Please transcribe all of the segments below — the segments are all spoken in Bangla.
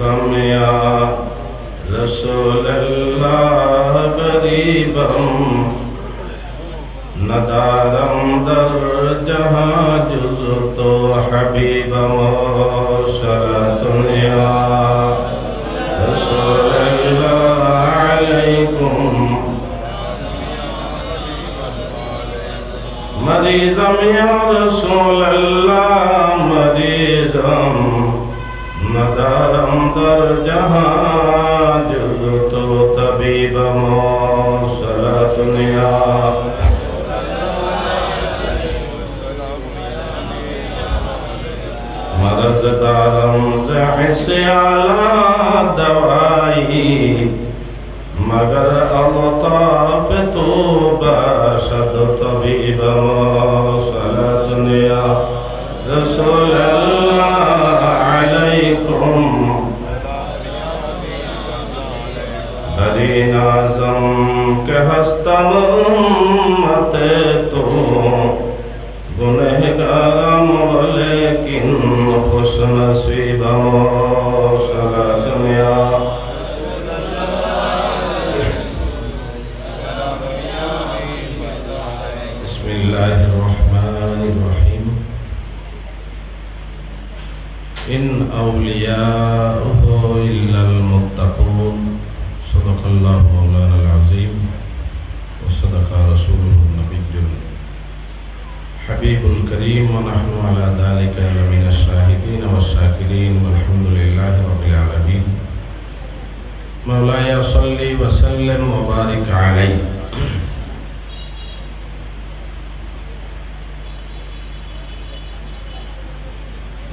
بم یا رسول اللہ بری ندارم در جہاں زدارم زحس على دوائي مگر الطاف تو باشد طبيبا صلاة يا رسول الله عليكم ہری نازم کے ہستم متے تو. گنہ گرم بسم الله الرحمن الرحيم. إن أولياؤه إلا المتقون. صدق الله مولانا العظيم. وصدق رسوله النبي الحبيب الكريم ونحن على ذلك لمن الشاهدين والشاكرين والحمد لله رب العالمين مولاي صل وسلم وبارك عليه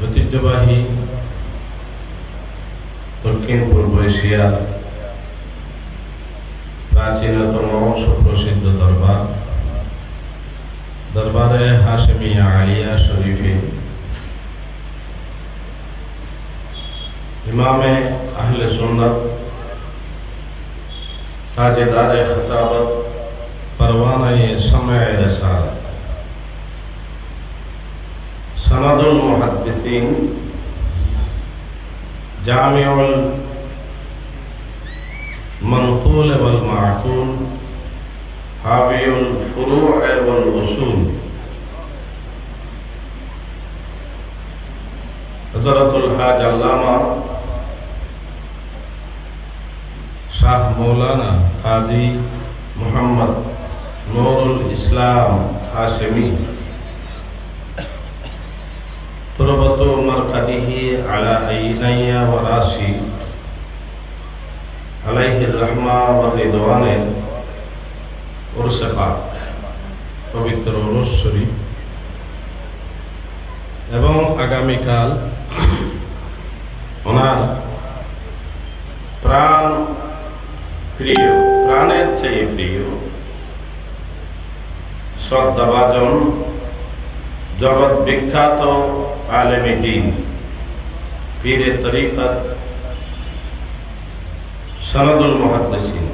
ঐতিহ্যবাহী দক্ষিণ পূর্ব এশিয়ার প্রাচীনতম সুপ্রসিদ্ধ দরবার دربار حاشمی علیہ شریف امام اہل سنت، تاجدار خطابت، پروانہ سمع رسالت۔ سند المحدثین، جامع المنقول والمعقول۔ حاوی الفروع والاصول حضرت الحاج علامہ شاہ مولانا قادی محمد نور الاسلام حاشمی تربت مرقده على راشی علیہ الرحمہ و ردوانہ উরসে পাক, পবিত্র উরস্বরী এবং আগামীকাল ওনার প্রাণ প্রিয়, প্রাণের চেয়ে প্রিয় শ্রদ্ধাভাজন জগৎ বিখ্যাত আলেমী দিন পীরে তরিকত সনদুল মুহাদ্দিসিন।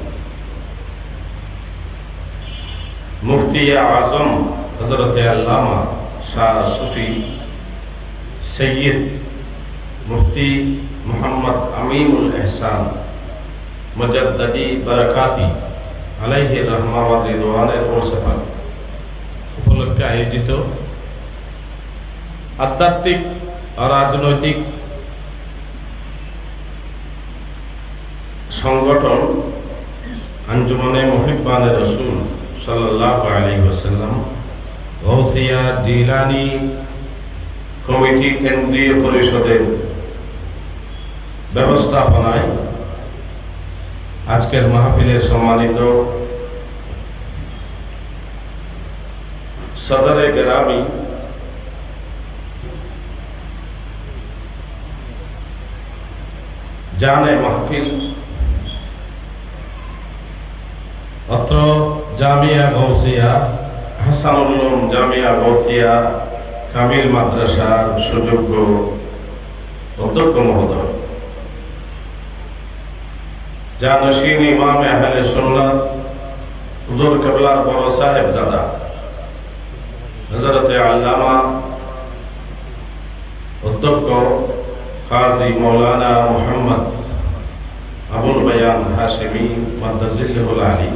মুফতি আজম হজরত আল্লামা শাহ সুফি সৈয়দ মুফতি মোহাম্মদ আমিনুল এহসান মুজদ্দি বরকাতি আলাইহি রহমাওয়াদ রিদওয়ানের ওরসফা উপলক্ষে আয়োজিত আধ্যাত্মিক রাজনৈতিক সংগঠন আঞ্জুমানে মহিবানে রসুল সাল্লাহ আলী ওসাল্লাম গৌসিয়া কমিটি কেন্দ্রীয় পরিষদের ব্যবস্থাপনায় আজকের মাহফিলের সম্মানিত সদরে গ্রামী জানে মাহফিল অত্র জামিয়া গৌসিয়া হাসানুল্লম জামিয়া গৌসিয়া কামিল মাদ্রাসার সুযোগ্য অধ্যক্ষ মহোদয়। জানসীন ইমাম আহলে সুন্নাত, হুজুর কেবলার বড় সাহেব জাদা। হজরতে আল্লামা, অধ্যক্ষ কাজী মৌলানা মোহাম্মদ আবুল বায়ান হাশেমি মাদ্দাজিল্লাহুল আলী।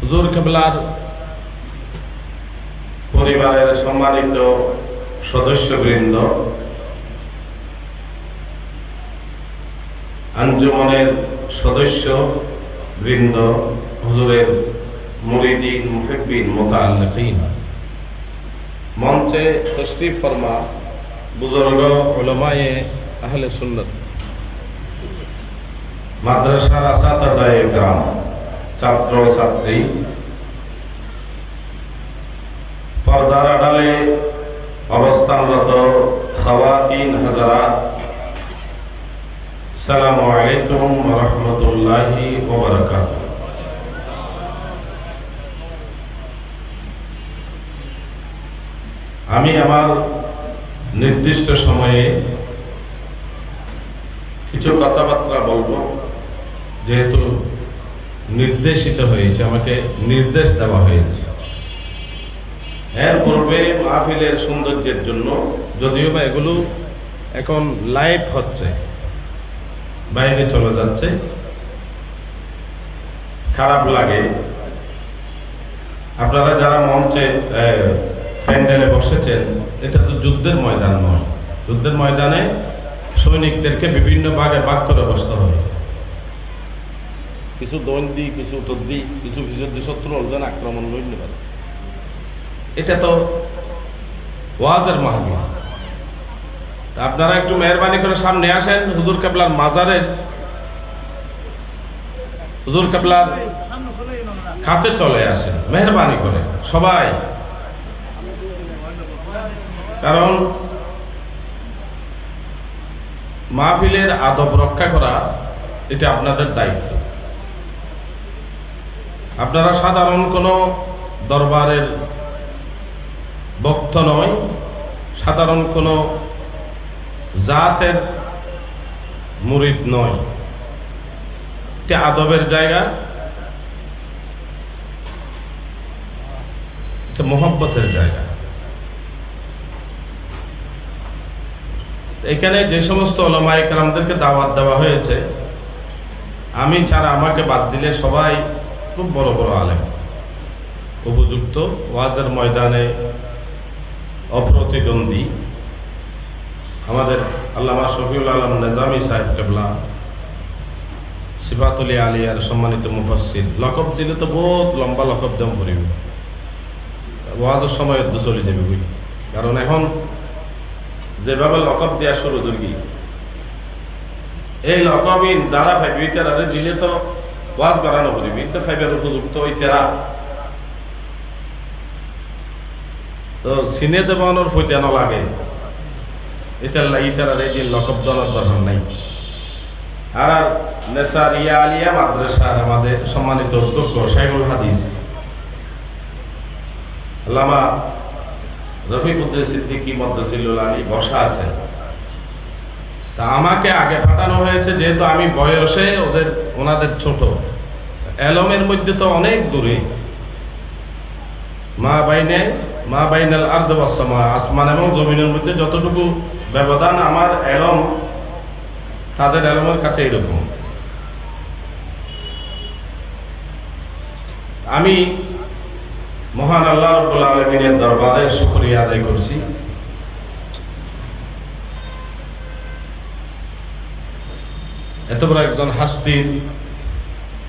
হুজুর কেবলার পরিবারের সম্মানিত সদস্যবৃন্দ, আঞ্জুমনের সদস্য বৃন্দ হুজুরের মুরিদিন মুহিব্বিন মোতাল্লিকিন মঞ্চে তশরিফ ফরমা বুজুর্গ উলামায়ে আহলে সুন্নাত। মাদ্রাসার আসাতাজায়ে গ্রাম ছাত্র ছাত্রী। পর্দার আড়ালে অবস্থানরত খাওয়াতিন হাজারাত সালামু আলাইকুম রহমতুল্লাহি ওবরাকাত আমি আমার নির্দিষ্ট সময়ে কিছু কথাবার্তা বলব, যেহেতু নির্দেশিত হয়েছে, আমাকে নির্দেশ দেওয়া হয়েছে। এর পূর্বে মাহফিলের সৌন্দর্যের জন্য, যদিও বা এগুলো এখন লাইভ হচ্ছে, বাইরে চলে যাচ্ছে, খারাপ লাগে। আপনারা যারা মঞ্চে প্যান্ডেলে বসেছেন, এটা তো যুদ্ধের ময়দান নয়। যুদ্ধের ময়দানে সৈনিকদেরকে বিভিন্ন ভাগে করে বসতে হয়। কিছু দল দি, কিছু উত্তর দি, কিছু বিরোধী শত্রু অর্জন আক্রমণ লইতে পারে। এটা তো ওয়াজের মাহফিল। তা আপনারা একটু মেহরবানি করে সামনে আসেন, হুজুর কেবলার মাজারের হুজুর কেবলার কাছে চলে আসেন, মেহরবানি করে, সবাই। কারণ মাহফিলের আদব রক্ষা করা এটা আপনাদের দায়িত্ব। আপনারা সাধারণ কোনো দরবারের ভক্ত নয়, সাধারণ কোনো জাতের মুরিদ নয়। এটা আদবের জায়গা। এটা মোহব্বতের জায়গা। এখানে যে সমস্ত কালামদেরকে দাওয়াত দেওয়া হয়েছে, আমি ছাড়া আমাকে বাদ দিলে সবাই খুব বড় বড় আলেম। উপযুক্ত ওয়াজের ময়দানে অপ্রতিদ্বন্দ্বী। আমাদের আল্লামা শফিউল আলম নেজামি সাহেব কেবলা, সিফাতুলি আলিয়ার সম্মানিত মুফাসির লকব দিলে তো বহুত লম্বা লকব দাম করিব ওয়াজের সময় তো চলে যাবে বুঝি কারণ এখন যেভাবে লকব দেওয়া শুরু দুর্গি এই লকবিন যারা তারা দিলে তো ওয়াজ বাড়ানো করিবি তো ফাইবের উপযুক্ত ওই তেরা তো সিনে দেবানোর লাগে। দরকার নাই। আর নেসার ইয়া আলিয়া মাদ্রাসার আমাদের সম্মানিত অধ্যক্ষ হাদিস। মদ্দাসিল্লুল আলী বসা আছেন। তা আমাকে আগে পাঠানো হয়েছে, যেহেতু আমি বয়সে ওদের ওনাদের ছোট। এলমের মধ্যে তো অনেক দূরে। মা বাইনে, মা বাইনাল আর্দ ওয়াসসামা আসমান এবং জমিনের মধ্যে যতটুকু ব্যবধান আমার এলম তাদের এলমের কাছে এরকম। আমি মহান আল্লাহ রব্বুল আলমিনের দরবারে শুকরিয়া আদায় করছি। এত বড় একজন হাস্তির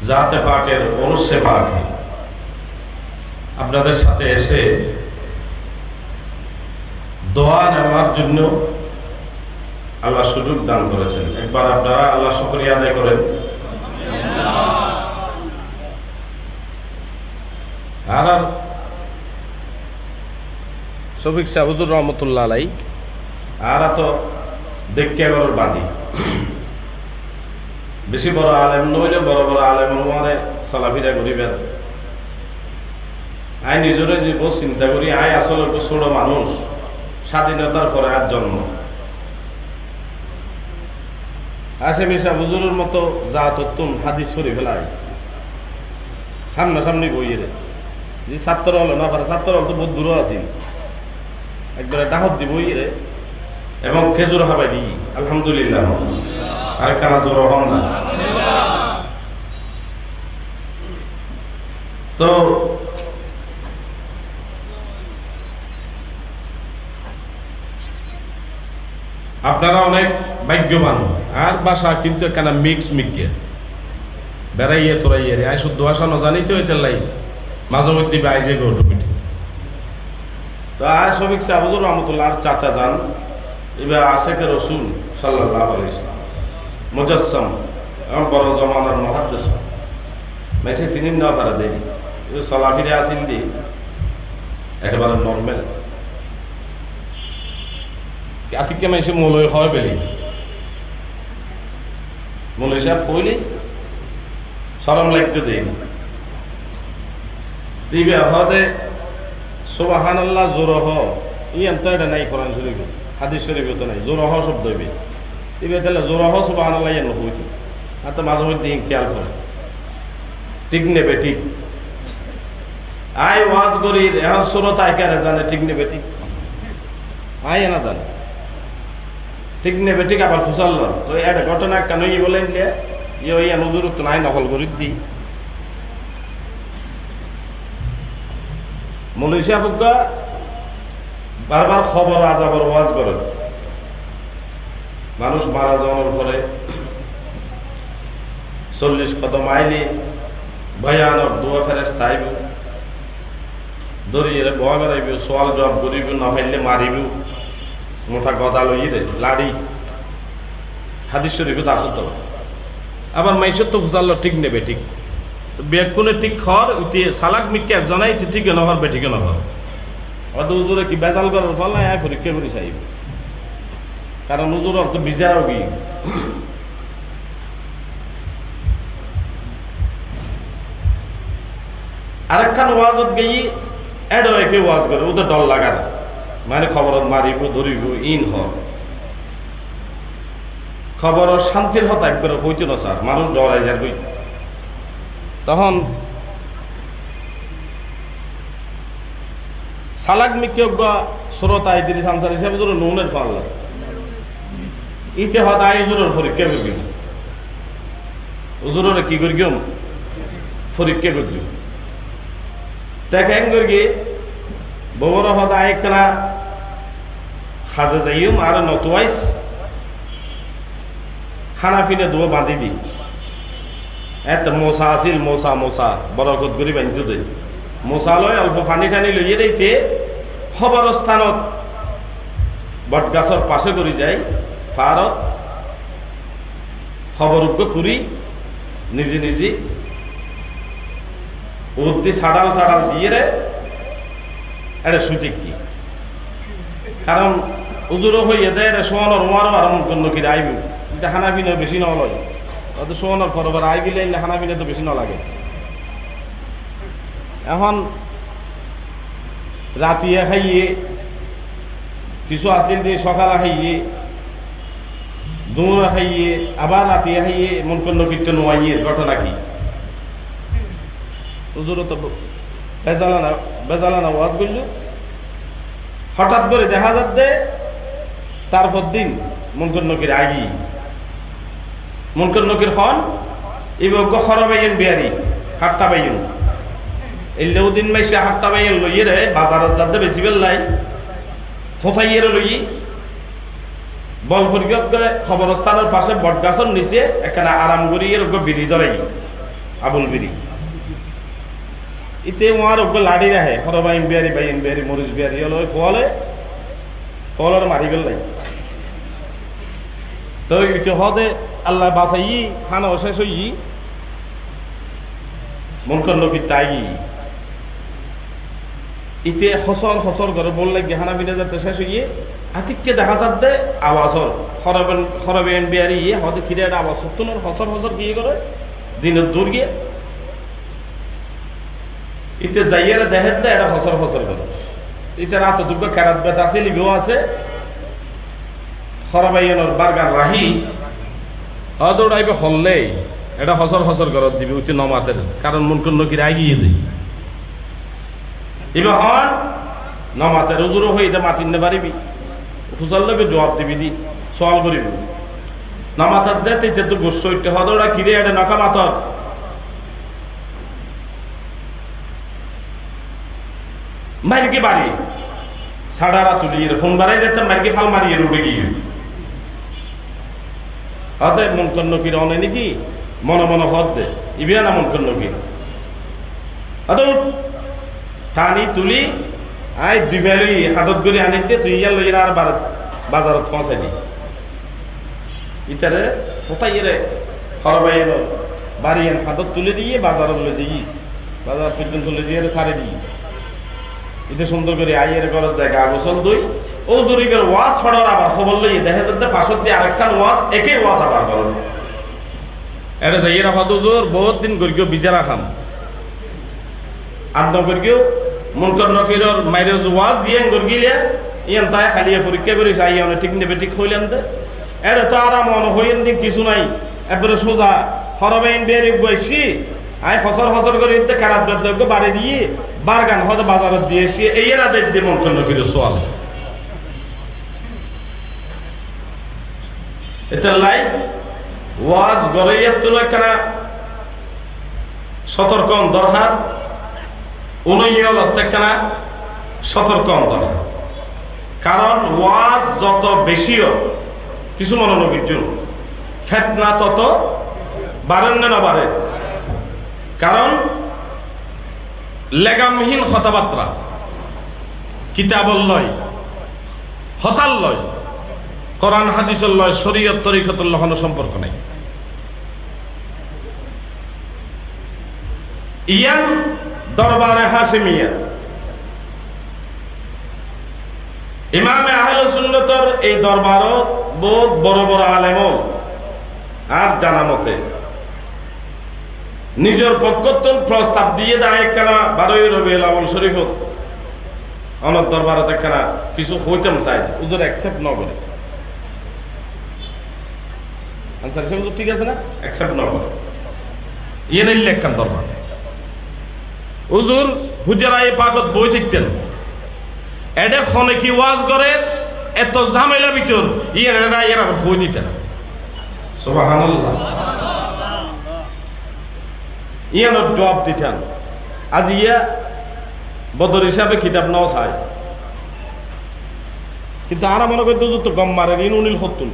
জাতে পাকের অনুসে পাকে। আপনাদের সাথে এসে দোয়া নেওয়ার জন্য আল্লাহ সুযোগ দান করেছেন। একবার আপনারা আল্লাহ শুকরিয়া আদায় করেন। আর শফিক সাহুজুর রহমতুল্লাহ আলাই আর তো দেখতে বড় বাদী। বেশি বড় আলেম নইলে বড় বড় আলেম মানে চলাফিরা করিবেন। আই নিজরে জীব চিন্তা করি, আই আসলে ছোট মানুষ, স্বাধীনতার পরে আর জন্ম। আসে মিশা হুজুরের মতো যা তত্তুন হাদিস সরি ফেলাই সামনাসামনি বইয়ে রে যে ছাত্র হলো না পারে ছাত্র হল তো বহুত দূর আছি। একবারে ডাহত দিব ইয়ে এবং খেজুর হাবাই দিই, আলহামদুলিল্লাহ। আর কানা জোর হন না? তো আপনারা অনেক ভাগ্যবান। আর বাসা কিন্তু একখানা মিক্স মিক্সে বেড়াইয়ে তোরাইয়ে রে। আই শুদ্ধ ন জানি তো এতে লাই মাঝে মধ্যে আই যাবে অটোমেটিক তো আর শফিক সাহাবুদুর রহমতুল্লাহ চাচা যান। এবার আশেকে রসুল সাল্লাহ আলী ইসলাম মুজাসম এবং বড় জমানার মহাদ্দেশ মেসে চিনিন না পারা দেরি। চলাফিরে আসিল দি একেবারে নর্মেল আতিকে মেসে মলয় হয় বেলি। মলয় সাহেব কইলি? সরম লাগতে দেই দিবে হদে সুবাহান আল্লাহ জোরহ। ই অন্ত এটা নাই কোরআন শরীফ। হাদিস শরীফ তো নাই। জোরহ শব্দ হইবে। দিবে তাহলে জোরহ সুবাহান আল্লাহ ইয়ে নকই কি? আর তো মাঝে মধ্যে খেয়াল করে। ঠিক নেবে ঠিক আই ওয়াজ করি এখন সুরত আইকারে জানে, ঠিক নেবে ঠিক আই না জানে। ঠিক নেবে ঠিক আবার ফুসাল তো এটা ঘটনা কেন ই বলেন যে ইয়ে ইয়া নজর তো নাই নকল করি দি। মলেশিয়া ফুকা বারবার খবর আজাবর ওয়াজ করে মানুষ মারা যাওয়ার পরে চল্লিশ কদম আইলি ভয়ানক দোয়া ফেরেস তাইব দরিয়ে বয়া বেড়াইব, সোয়াল জবাব করিব, না ফাইলে মারিব। মোটা গদা লই রে, লাড়ি। হাদিস শরীফে তো আবার মাইসের তো ফুসাল্ল ঠিক নেবে, ঠিক। বেকুনে ঠিক খর, উতি সালাক মিকে জানাই ঠিক নহর বে ঠিক নহর অত উজুরে কি বেজাল করার ফল নাই পরীক্ষা করি চাইব। কারণ উজুর অর্থ বিচারও কি আরেকখান ওয়াজত গেই এড একে ওয়াজ করে ওদের ডর লাগার। মানে খবরত মারিব, ধরিব, ইন হ। খবর শান্তির হত একবার হইতে না স্যার, মানুষ ডরাই যার বই তখন সালাক মিক্য সুরত আইদিরি সামসার হিসাবে ধরো নুনের ফাল্লা কি যাইম আর নতুয়াইস খানা ফিনে দুয়া বাঁধি দি। এত মশা আছিল মশা মশা বরকত করি বাঞ্চু দেই মশা লয় অল্প পানি টানি লইয়ে দিতে খবর স্থানত বটগাছর পাশে করে যাই ফারত খবর উগ্র করি নিজে নিজে উদ্দি ছাড়াল টাড়াল দিয়ে রে এটা সুযোগ কি? কারণ উজুরও হইয়ে দেয় এটা সোয়ানোর ওয়ারও আর অন্য কি আইব। এটা খানা পিনে বেশি ন লয়। অত সোয়ানোর ফরবার আই বিলে খানা পিনে তো বেশি ন লাগে। এখন রাতিয়ে খাইয়ে, কিছু আছিল দিয়ে সকালে খাইয়ে দুমরা খাইয়ে আবার রাতিয়ে খাইয়ে মন করল কীর্তন নোয়াইয়ে ঘটনা কি বেজালানা ওয়াজ করল। হঠাৎ করে দেখা যাচ্ছে, তারপর দিন মনকর নকির আগি মনকর নকির হন এবার খরা বাইন বিয়ারি হাট্টা বাইন এলেও দিন মাইসে হাট্টা বাইন লইয়ে রে বাজারের যাতে বেশি বেল্লাই ফোথাইয়ে লই বল ফরিগত করে খবরস্থানের পাশে বটগাছর নিচে এখানে আরাম করি এর বিড়ি ধরাই আবুল বিড়ি ইতে ওয়ার ওকে লাড়ি রাহে হর বাইন বিয়ারি বাইন বিয়ারি মরিচ বিয়ারি হলো ফলে ফলের মারি গেলাই তো ইতে হদে আল্লাহ বাসাই খানা শেষ হই মন করল তাই ইতে হসর হসর করে বললে গেহানা যাতে দেখা যাচ্ছে আওয়াজর। হরবেন হরবেন বিয়ারি ইয়ে হদে খিরে একটা আওয়াজ। সত্যনের হসর হসর গিয়ে করে দিনের দূর গিয়ে। ইতে যাইয়ারে দে, এটা ফসল ফসল করে ইতে রাত দুর্গ কেরাত বেত আছে লিবেও আছে। খরাবাইয়নের বার্গার রাহি, অদৌড়াইবে হললেই এটা হসর হসর করত দিবি, উতি নমাতের। কারণ মন কোন নকির আগিয়ে দেই। এবার হন। নমাতের উজুরও হইতে মাতিন নে পারিবি ফুসার লগে জবাব দিবি দি, সওয়াল করিব। না মাথার যেতে তো গোস্ব ইটে হদরা কিরে এটা নকা মাথার মারিকে বাড়ি? সাড়ারা তুলিয়ে ফোন বাড়াই যেতাম মারিকে ফাল মারিয়ে উড়ে গিয়ে। হদে মন কন্ন কি রনে নাকি? মনে মনে হদ দে। ইবিয়া না মন কন্ন কি? হদে উঠ। টানি, তুলি, আই, দুই বেলি হাতত করে আনিতে তুই ইয়া লইরা আর বার বাজারত পৌঁছাই দি ইতারে ফোটাই রে হরবাই এলো। বাড়ি হাতত তুলে দিয়ে বাজারত লই দিই বাজার পর্যন্ত তুলে দিয়ে সারে দিই এটা সুন্দর করে আইয়ের করার জায়গা গোসল দুই। ও জরিবের ওয়াজ ফড়ার আবার খবর লই দেখা যাতে পাশত দিয়ে আরেকখান ওয়াজ একই ওয়াজ আবার করো এটা যাইয়েরা হদুজোর বহুত দিন গরিও বিজারা খাম। আড্ডা করিও মনকর নকিরর মাইরে ওয়াজ ইয়েন গরগিলিয়া, ইয়ান তাই খালিয়া পরীক্ষা করি চাই ইয়ান ঠিক নেবে, ঠিক হইলেন দে। এটা তো আরাম হইয়েন দিন, কিছু নাই। একবারে সোজা হরবাইন বেরি বসি আই ফসর ফসর করে ইতে খারাপ লাগলে বাড়ি দিয়ে বারগান হয়তো বাজারত দিয়ে এসে এই এরা দেখ দিয়ে মনকর নকির সোয়াল। সতর্ক দরহার উনইয়ল অত্যাখানা সতর্ক দরহার কারণ ওয়াজ যত বেশিও, কিছু মনোনবীর জন্য, ফেতনা তত বাড়েন না বাড়ে। কারণ লেগামহীন কথাবার্তা লয়, হতাল লয়, কোরআন হাদিসের লয়, শরীয়ত, তরিকতুল লহন সম্পর্ক নাই। ইয়ান দরবারে হাসিমিয়া ইমামে আহলে সুন্নতর এই দরবারত বহুত বড় বড় আলেমল আর জানা মতে, নিজের পক্ষত্তল প্রস্তাব দিয়ে দাঁড়ায় কেনা বারোই রবি আমল শরীফত। অনেক দরবারত একখানা কিছু হইতাম চাই ওদের অ্যাকসেপ্ট ন করে। ঠিক আছে না? অ্যাকসেপ্ট ন করে। ইয়ে নিলে একখান দরবার। উজুর হুজারাই পাকত বই থাকতেন এডে ফোনে কি ওয়াজ করে? এত ঝামেলা ভিতর। ইয়ে এরা এরা বই দিতেন। সুবহানাল্লাহ। জবাব দিতেন। আজ ইয়া বদর হিসাবে কিতাব নাও চাই কিন্তু আর মনে করতে তো গম মারে ইন উনিল হতুন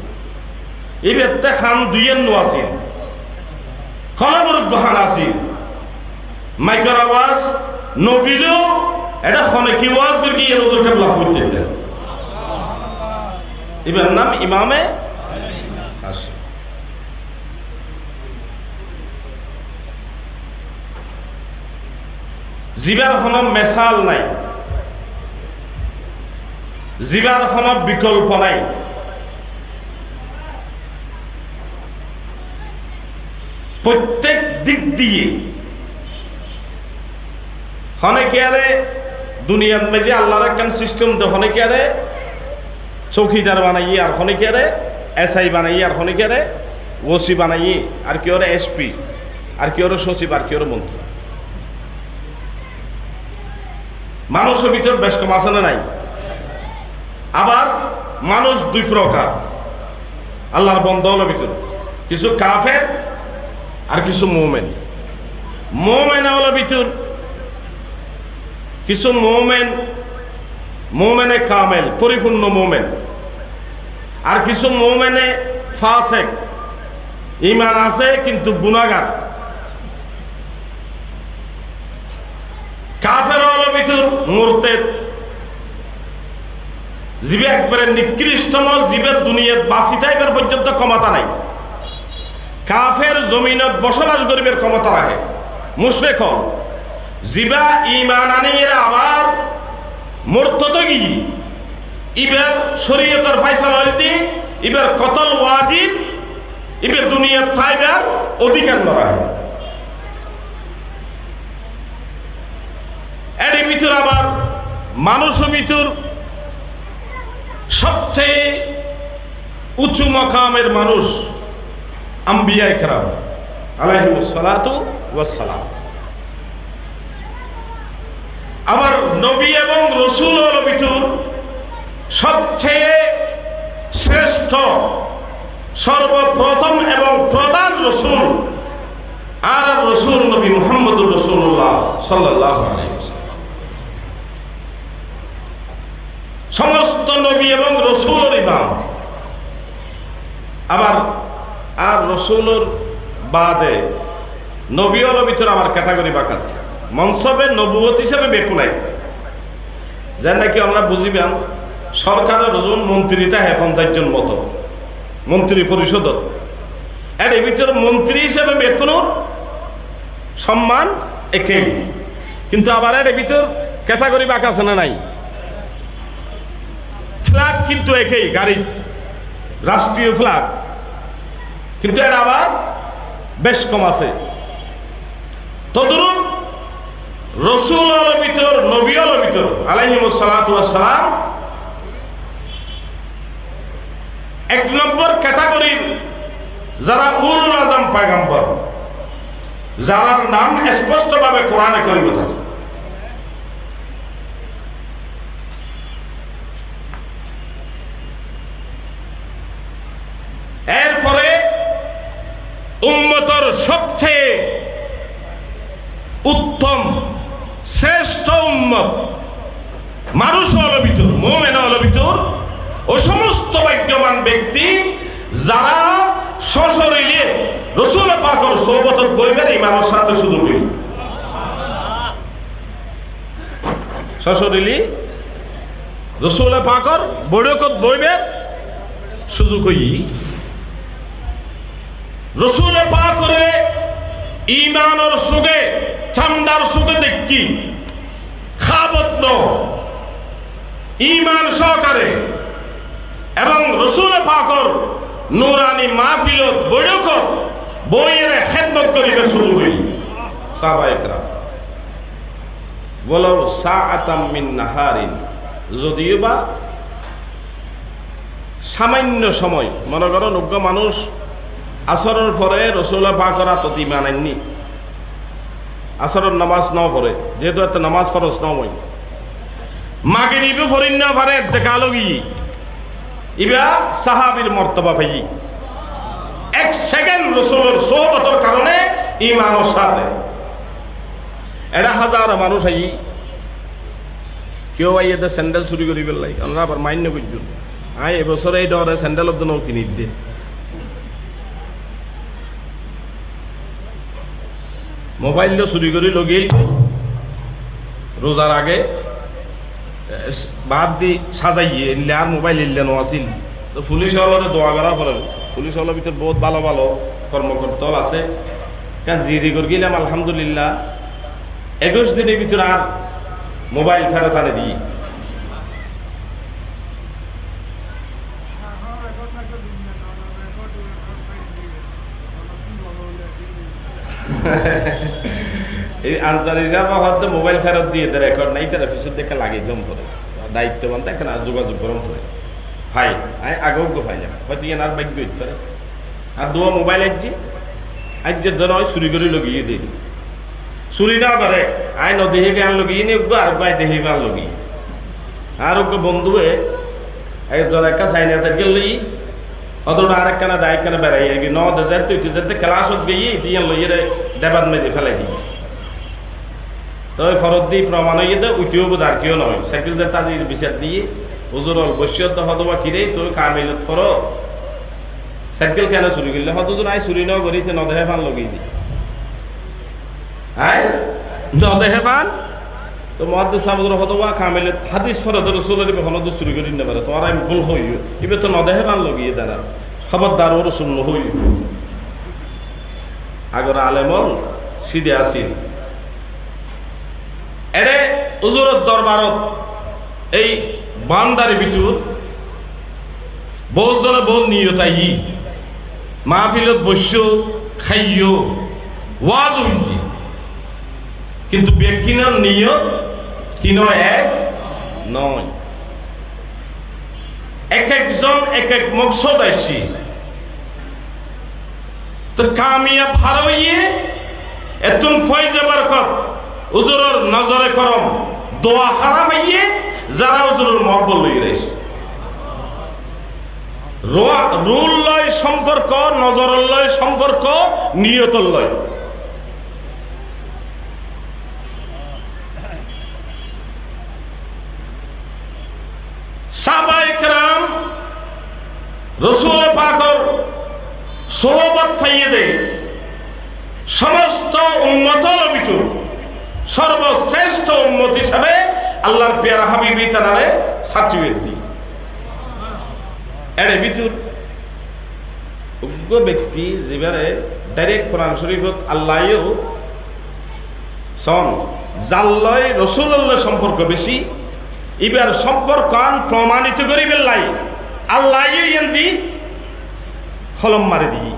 এই বেত্তে খান দুইয়ের নো আছিল গহান আছিল মাইকের আওয়াজ নবিলেও এটা খনে কি ওয়াজ করে গিয়ে নজর কেবলা করতে এবার নাম ইমামে আসে। জিবার মেশাল নাই। জিবার কোনো বিকল্প নাই। প্রত্যেক দিক দিয়ে হনেকে আরে? দুনিয়ার মেজে আল্লাহর একখান সিস্টেম তো হনেকে আরে? চৌকিদার বানাই আর হনেকে আরে? এসআই বানাই আর হনেকে আরে? ওসি বানাই আর কি ওরে এসপি, আর কি ওরে সচিব, আর কি ওরে মন্ত্রী। মানুষের ভিতর বেশ কম আছে না নাই? আবার মানুষ দুই প্রকার, আল্লাহর বন্ধ হলো ভিতর। কিছু কাফের আর কিছু মোমেন। মোমেন হলো ভিতর কিছু মোমেন মোমেনে কামেল, পরিপূর্ণ মোমেন আর কিছু মোমেনে ফাসেক ইমান আছে, কিন্তু গুণাগার কাফের হলো ভিতর মূর্তে। জীবে একবারে নিকৃষ্টম জীবের দুনিয়াত বাঁচি থাকবার পর্যন্ত ক্ষমতা নাই। কাফের জমিনত বসবাস করিবার ক্ষমতা রাখে। মুশরেক হল জিবা ইমান আবার মূর্তত গিয়ে ইবার শরীয়তের ফাইসাল দি ইবার কতল ওয়াজিব ইবের দুনিয়ার থাইবার অধিকার লড়া এর ভিতর আবার মানুষ ভিতর সবচেয়ে উঁচু মকামের মানুষ আম্বিয়া একরাম আলাইহিমুসসালাতু ওয়াসসালাম আবার নবী এবং রসুল সবচেয়ে শ্রেষ্ঠ, সর্বপ্রথম এবং প্রধান রসুল আর রসুল নবী মোহাম্মদুর রসুল্লাহ সাল্লাহ সমস্ত নবী এবং রসুলের ইমাম। আবার আর রসুলের বাদে নবী হলো ভিতরে আমার ক্যাটাগরি বাক মনসবে নবুয়ত হিসেবে বেকু নাই। যেন নাকি আমরা বুঝিবেন, সরকারের ওজন মন্ত্রীতা হেফন একজন মতো। মন্ত্রী পরিষদত এর ভিতরে মন্ত্রী হিসেবে বেকুনোর সম্মান একেই। কিন্তু আবার এর ভিতর ক্যাটাগরি বাক আছে না নাই? ফ্ল্যাগ কিন্তু একেই, গাড়ি। রাষ্ট্রীয় ফ্ল্যাগ। কিন্তু এটা আবার বেশ কম আছে। তদরূপ রসুল আল ভিতর, নবী আল ভিতর। আলাইহিম সালাম এক নম্বর ক্যাটাগরির যারা উলুল আজম পায়গাম্বর, যারার নাম স্পষ্টভাবে কোরআনে করিমত আছে। এরপরে উম্মতর সবচেয়ে উত্তম শ্রেষ্ঠ উম্মত। মানুষ হল ভিতর মোমেন হল ভিতর ও সমস্ত ভাগ্যবান ব্যক্তি যারা সশরীরে রসুল পাকর সৌবত বইবেন, এই মানুষ সাথে সুযোগ হইল। সশরীলি রসুল পাকর বৈঠকত বইবেন, সুযোগ হই। রসুলে পা করে ইমানর সুগে চামড়ার সুগে দেখি। খাবত ইমান সহকারে। এবং রসুলে পাকর নুরানি মাহফিলত বৈঠকত বইয়ের খেদমত করিবে শুরু হই সাহবাইকরা বলো সা আতাম মিন নাহারিন। যদিও বা সামান্য সময়, মনে করো নজ্ঞ মানুষ আসরের পরে রসুল্লাহ পাকরা ততি মানেননি। আসরের নামাজ ন পড়ে, যেহেতু একটা নামাজ ফরজ নয় মাগে নিবে ফরিন না পারে, দেখা লগি। ইবা সাহাবির মর্তবা পাই এক সেকেন্ড রসুলের সোহবতর কারণে ইমানের সাথে। এটা হাজার মানুষ আই। কেউ আই এদের স্যান্ডেল চুরি করি পেলাই আমরা আবার মান্য করছ আই এবছর এই ডরে স্যান্ডেল নৌ কিনি দিয়ে মোবাইলটা চুরি করে লগিয়ে রোজার আগে বাদ দি সাজাইয়ে এনলে আর মোবাইল এনলে নো আছিল তো পুলিশ হলরে দোয়া করা পরে পুলিশ হলের ভিতর বহুত ভালো ভালো কর্মকর্তা আছে। কারণ জিরি করে গেলাম আলহামদুলিল্লাহ। একুশ দিনের ভিতরে আর মোবাইল ফেরত আনে দিই এই মোবাইল ফেরত দিয়ে দেয় নাই, তারা পিছন দেখে লাগে জম করে। দায়িত্ববান না যোগাযোগ গরম করে। ভাই, আই আগেও গো ভাই যাবে হয়তো ইয়ান আর বাইক গইতে পারে। আর দোয়া মোবাইল আজকে ধর হয় চুরি করে লগিয়ে দিই। চুরি না করে, আই ন দেহি গান লগিয়ে নি আর গাই দেহি গান লগিয়ে। আর ওকে বন্ধুয়ে একজন একটা সাইন আছে গেল অতটা আরেক কানা দায় বেড়াই আইবি, ন দে যেতে তুই ক্লাসত গিয়ে তিয়ান লইয়ে দেবাদ মেদি ফেলাই তবে ফরত দিয়ে প্রমাণ হইয়ে দে উঠিও বোধ আর কেউ নয়। সাইকেল যে তাজি বিচার দিয়ে হুজুর বসিয়ত হদবা কিরে তুই কামিলত ফর সাইকেল কেন চুরি করলে? হদুর আই চুরি ন করি নদেহে ফান লগাই দি। আই নদেহে ফান তো মহাদ্দেশ সাবুর হদবা কামিলে হাদিস ফর ধরে চুরি হনদ চুরি করি না পারে, তোমার আমি ভুল হই এবার তো নদেহে ফান লগাইয়ে দাঁড়া খবরদার ওর শূন্য হই আগর আলেমল, সিদে আসিল। এরে উজুরত দরবারত এই বান্দারি ভিতর বহুজনে বহু নিয়তাই মাহফিলত বস্য খাইয় ওয়াজ হইলি কিন্তু ব্যক্তির নিয়ত নয়? এক নয়। এক একজন এক এক মকসদ আসি। তো কামিয়াব হারাইয়ে এতুন ফয়জে বরকত উজুরের নজরে করম দোয়া খারাপ হইয়ে যারা উজুরের মহব্বল লই রেস রুল লয় সম্পর্ক নজর লয় সম্পর্ক নিয়ত লয়। সমস্ত উন্মতর ভিতর সর্বশ্রেষ্ঠ উন্মত হিসাবে আল্লাহর পেয়ারা হাবিবি তারারে সার্টিফিকেট দিই। এড়ে ভিতর উগ্র ব্যক্তি যেবারে ডাইরেক্ট কোরআন শরীফত আল্লাহও সন, জাল্লয় রসুল্লাহ সম্পর্ক বেশি, এবার সম্পর্ক প্রমাণিত করিবেন লাই। আল্লাহ দি কলম মারি দিই।